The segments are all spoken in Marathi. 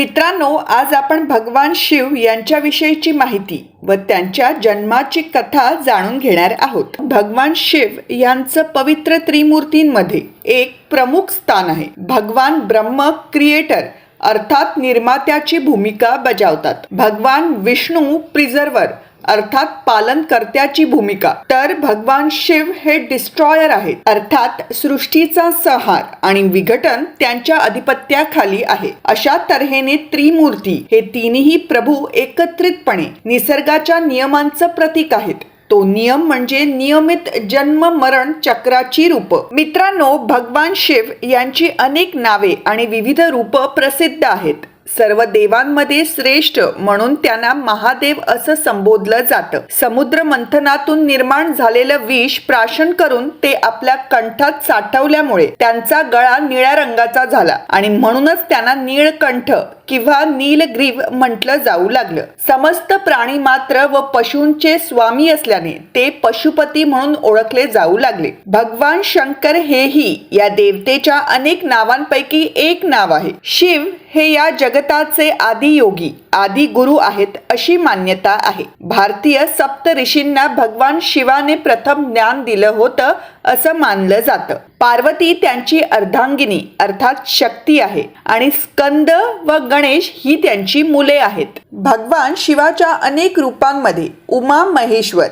मित्रांनो आज आपण भगवान शिव यांच्याविषयीची माहिती व त्यांच्या जन्माची कथा जाणून घेणार आहोत. भगवान शिव यांचं पवित्र त्रिमूर्तींमध्ये एक प्रमुख स्थान आहे. भगवान ब्रह्म क्रिएटर अर्थात निर्मात्याची भूमिका बजावतात. भगवान विष्णू प्रिझर्वर अर्थात पालनकर्त्याची भूमिका. तर भगवान शिव हे डिस्ट्रॉयर आहेत. अर्थात सृष्टीचा संहार आणि विघटन त्यांच्या अधिपत्याखाली आहे. अशा तऱ्हेने त्रिमूर्ती हे तिन्ही प्रभू एकत्रितपणे निसर्गाच्या नियमांचं प्रतीक आहेत. तो नियम म्हणजे नियमित जन्म मरण चक्राची रूप. मित्रांनो भगवान शिव यांची अनेक नावे आणि विविध रूप प्रसिद्ध आहेत. सर्व देवांमध्ये श्रेष्ठ म्हणून त्यांना महादेव असं संबोधलं जातं. समुद्र मंथनातून निर्माण झालेलं विष प्राशन करून ते आपल्या कंठात साठवल्यामुळे त्यांचा गळा निळ्या रंगाचा झाला आणि म्हणूनच त्यांना निळकंठ किंवा नीलग्रीव म्हटलं जाऊ लागलं. समस्त प्राणी मात्र व पशूंचे स्वामी असल्याने ते पशुपती म्हणून ओळखले जाऊ लागले. भगवान शंकर हेही या देवतेच्या अनेक नावांपैकी एक नाव आहे. शिव हे या जगताचे आदी योगी आदी गुरु आहेत अशी मान्यता आहे. भारतीय सप्त ऋषींना भगवान शिवाने प्रथम ज्ञान दिलं होतं असं मानलं जातं. पार्वती त्यांची अर्धांगिनी अर्थात शक्ती आहे आणि स्कंद व गणेश ही त्यांची मुले आहेत. भगवान शिवाच्या अनेक रूपांमध्ये उमा महेश्वर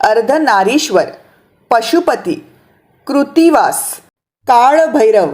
अर्धनारीश्वर पशुपती कृतिवास काळभैरव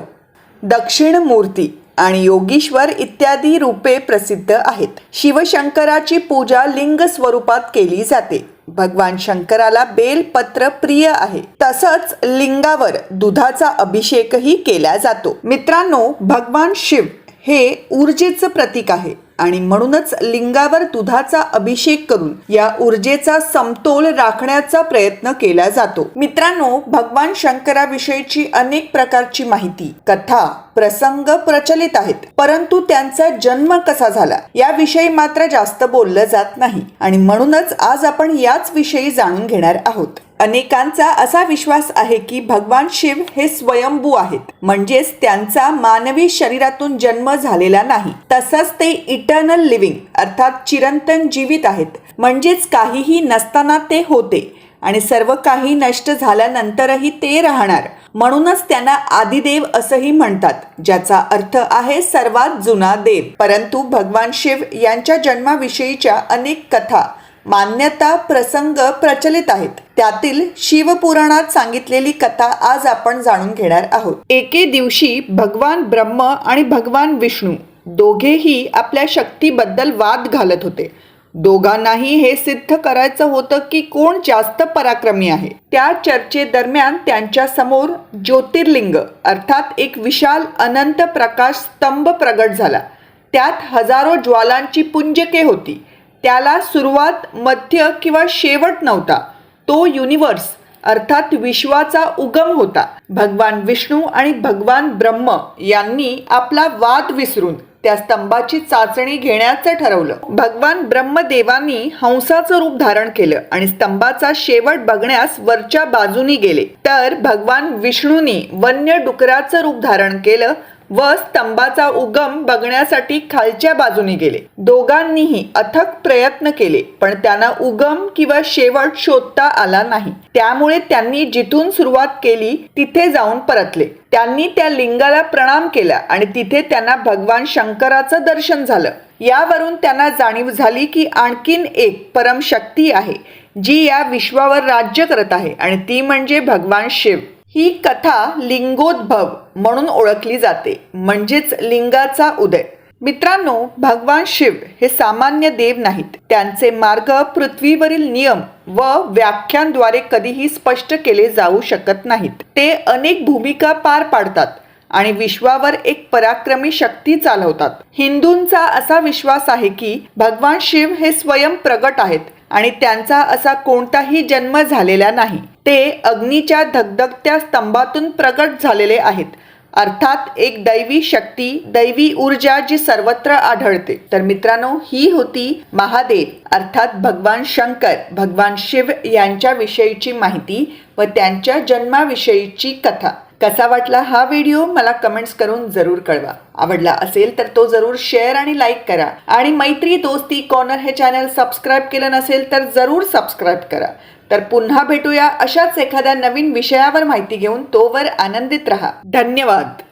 दक्षिण मूर्ती आणि योगीश्वर इत्यादी रूपे प्रसिद्ध आहेत. शिवशंकराची पूजा लिंग स्वरूपात केली जाते. भगवान शंकराला बेलपत्र प्रिय आहे. तसंच लिंगावर दुधाचा अभिषेकही केला जातो. मित्रांनो भगवान शिव हे ऊर्जेचं प्रतीक आहे. आणि म्हणूनच लिंगावर दुधाचा अभिषेक करून या ऊर्जेचा समतोल राखण्याचा प्रयत्न केला जातो. मित्रांनो भगवान शंकराविषयीची अनेक प्रकारची माहिती कथा प्रसंग प्रचलित आहेत. परंतु त्यांचा जन्म कसा झाला याविषयी मात्र जास्त बोललं जात नाही. आणि म्हणूनच आज आपण याच विषयी जाणून घेणार आहोत. अनेकांचा असा विश्वास आहे की भगवान शिव हे स्वयंभू आहेत. म्हणजेच त्यांचा मानवी शरीरातून जन्म झालेला नाही. तसंच ते इटर्नल लिव्हिंग अर्थात चिरंतन जीवित आहेत. म्हणजेच काहीही नसताना ते होते आणि सर्व काही नष्ट झाल्यानंतरही ते राहणार. म्हणूनच त्यांना आदिदेव असंही म्हणतात ज्याचा अर्थ आहे सर्वात जुना देव. परंतु भगवान शिव यांच्या जन्माविषयीच्या अनेक कथा मान्यता प्रसंग प्रचलित आहेत. त्यातील शिवपुराणात सांगितलेली कथा आज आपण जाणून घेणार आहोत. एके दिवशी भगवान ब्रह्म आणि भगवान विष्णू दोघेही आपल्या शक्तीबद्दल वाद घालत होते. दोघांनाही हे सिद्ध करायचं होतं की कोण जास्त पराक्रमी आहे. त्या चर्चेदरम्यान त्यांच्यासमोर ज्योतिर्लिंग अर्थात एक विशाल अनंत प्रकाश स्तंभ प्रगट झाला. त्यात हजारो ज्वालांची पुंजके होती. त्याला सुरुवात मध्य किंवा शेवट नव्हता. तो युनिवर्स अर्थात विश्वाचा उगम होता. भगवान विष्णू आणि भगवान ब्रह्म यांनी आपला वाद विसरून त्या स्तंभाची चाचणी घेण्याचं ठरवलं. भगवान ब्रह्मदेवांनी हंसाचं रूप धारण केलं आणि स्तंभाचा शेवट बघण्यास वरच्या बाजूनी गेले. तर भगवान विष्णूंनी वन्य डुकराचं रूप धारण केलं व स्तंभाचा उगम बघण्यासाठी खालच्या बाजूने गेले. दोघांनीही अथक प्रयत्न केले पण त्यांना उगम किंवा शेवट शोधता आला नाही. त्यामुळे त्यांनी जिथून सुरुवात केली तिथे जाऊन परतले. त्यांनी त्या लिंगाला प्रणाम केला आणि तिथे त्यांना भगवान शंकराचं दर्शन झालं. यावरून त्यांना जाणीव झाली की आणखीन एक परमशक्ती आहे जी या विश्वावर राज्य करत आहे आणि ती म्हणजे भगवान शिव. ही कथा लिंगोद्भव म्हणून ओळखली जाते म्हणजेच लिंगाचा उदय. मित्रांनो भगवान शिव हे सामान्य देव नाहीत. त्यांचे मार्ग पृथ्वीवरील नियम व व्याख्यांद्वारे कधीही स्पष्ट केले जाऊ शकत नाहीत. ते अनेक भूमिका पार पाडतात आणि विश्वावर एक पराक्रमी शक्ती चालवतात. हिंदूंचा असा विश्वास आहे की भगवान शिव हे स्वयं प्रगट आहेत आणि त्यांचा असा कोणताही जन्म झालेला नाही. ते अग्नीच्या धगधगत्या स्तंभातून प्रगट झालेले आहेत. अर्थात एक दैवी शक्ती दैवी ऊर्जा जी सर्वत्र आढळते. तर मित्रांनो ही होती महादेव अर्थात भगवान शंकर भगवान शिव यांच्या विषयीची माहिती व त्यांच्या जन्माविषयीची कथा. कसा वाटला हा व्हिडिओ मला कमेंट्स करून जरूर कळवा. आवडला असेल तर तो जरूर शेअर आणि लाईक करा. आणि मैत्री दोस्ती कॉर्नर हे चॅनल सबस्क्राईब केलं नसेल तर जरूर सबस्क्राईब करा. तर पुन्हा भेटूया अशाच एखाद्या नवीन विषयावर माहिती घेऊन तोवर आनंदित रहा. धन्यवाद.